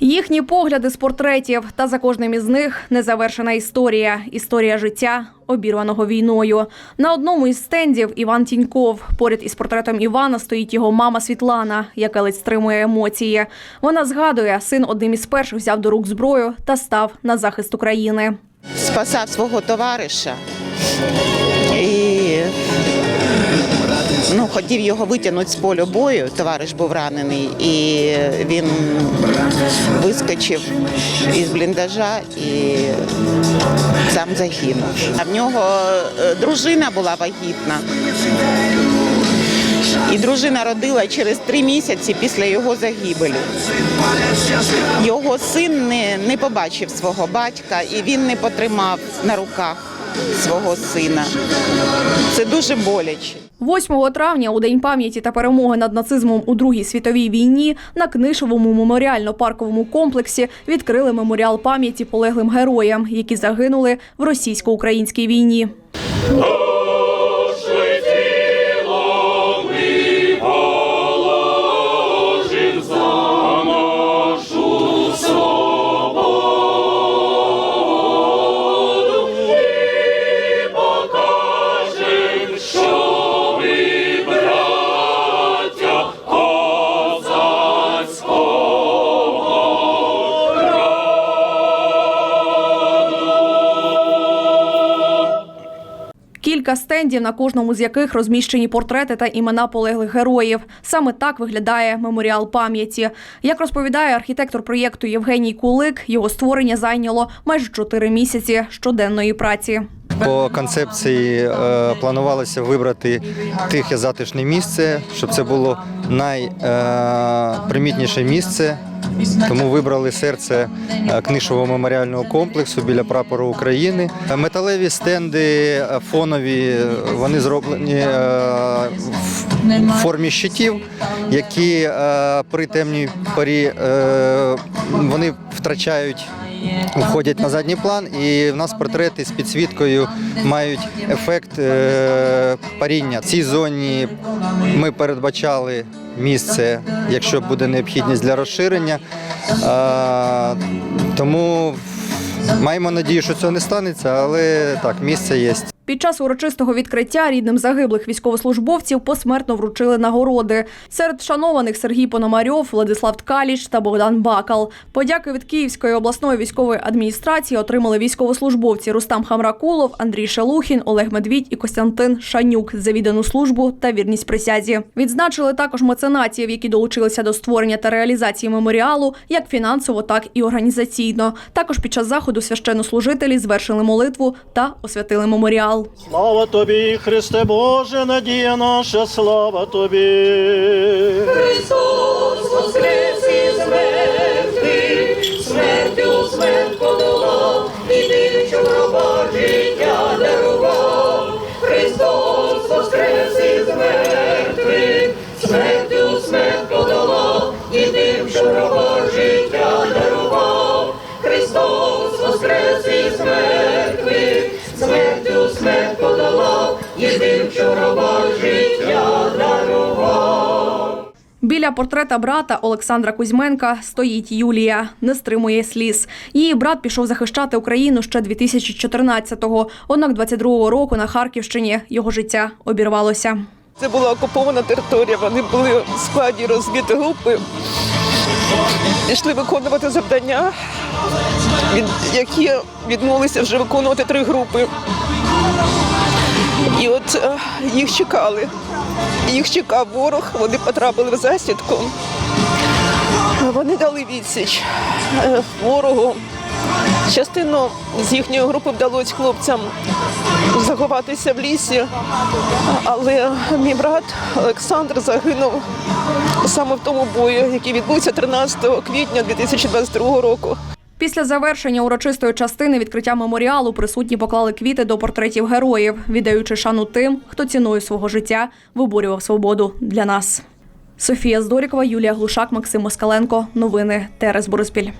Їхні погляди з портретів, та за кожним із них незавершена історія. Історія життя, обірваного війною. На одному із стендів Іван Тіньков. Поряд із портретом Івана стоїть його мама Світлана, яка ледь стримує емоції. Вона згадує, син одним із перших взяв до рук зброю та став на захист України. спасав свого товариша і ну, хотів його витягнути з полю бою. Товариш був ранений, і він вискочив із бліндажа і сам загинув. А в нього е, дружина була вагітна. І дружина родила через три місяці після його загибелі. Його син не, не побачив свого батька і він не потримав на руках свого сина. Це дуже боляче. 8 травня, у день пам'яті та перемоги над нацизмом у Другій світовій війні, на книшовому меморіально-парковому комплексі відкрили меморіал пам'яті полеглим героям, які загинули в російсько-українській війні. Кілька стендів, на кожному з яких розміщені портрети та імена полеглих героїв. Саме так виглядає меморіал пам'яті. Як розповідає архітектор проєкту Євгеній Кулик, його створення зайняло майже чотири місяці щоденної праці. По концепції е, планувалося вибрати тихе затишне місце, щоб це було найпримітніше місце. Тому вибрали серце е, книжового меморіального комплексу біля прапору України. Е, Металеві стенди е, фонові, вони зроблені в формі щитів, які при темній порі е, вони втрачають входять на задній план, і в нас портрети з підсвіткою мають ефект е, паріння. В цій зоні ми передбачали місце, якщо буде необхідність для розширення. Е, тому маємо надію, що цього не станеться, але так, місце є. Під час урочистого відкриття рідним загиблих військовослужбовців посмертно вручили нагороди. Серед вшанованих Сергій Пономарьов, Владислав Ткаліч та Богдан Бакал. Подяки від Київської обласної військової адміністрації отримали військовослужбовці Рустам Хамракулов, Андрій Шелухін, Олег Медвідь і Костянтин Шанюк за віддану службу та вірність присязі. Відзначили також меценатів, які долучилися до створення та реалізації меморіалу, як фінансово, так і організаційно. Також під час заходу священнослужителі звершили молитву та освятили меморіал. Слава тобі, Христе Боже, надія наша, слава тобі. Біля портрета брата Олександра Кузьменка стоїть Юлія, не стримує сліз. Її брат пішов захищати Україну ще 2014-го. Однак 22-го року на Харківщині його життя обірвалося. Це була окупована територія. Вони були в складі розвідгрупи, пішли виконувати завдання, які відмовилися вже виконувати три групи. Е, їх чекали. Їх чекав ворог, вони потрапили в засідку. Вони дали відсіч е, ворогу. Частину з їхньої групи вдалося хлопцям заховатися в лісі, але мій брат Олександр загинув саме в тому бою, який відбувся 13 квітня 2022 року. Після завершення урочистої частини відкриття меморіалу присутні поклали квіти до портретів героїв, віддаючи шану тим, хто ціною свого життя виборював свободу для нас. Софія Здорікова, Юлія Глушак, Максим Москаленко. Новини Терес Бориспіль.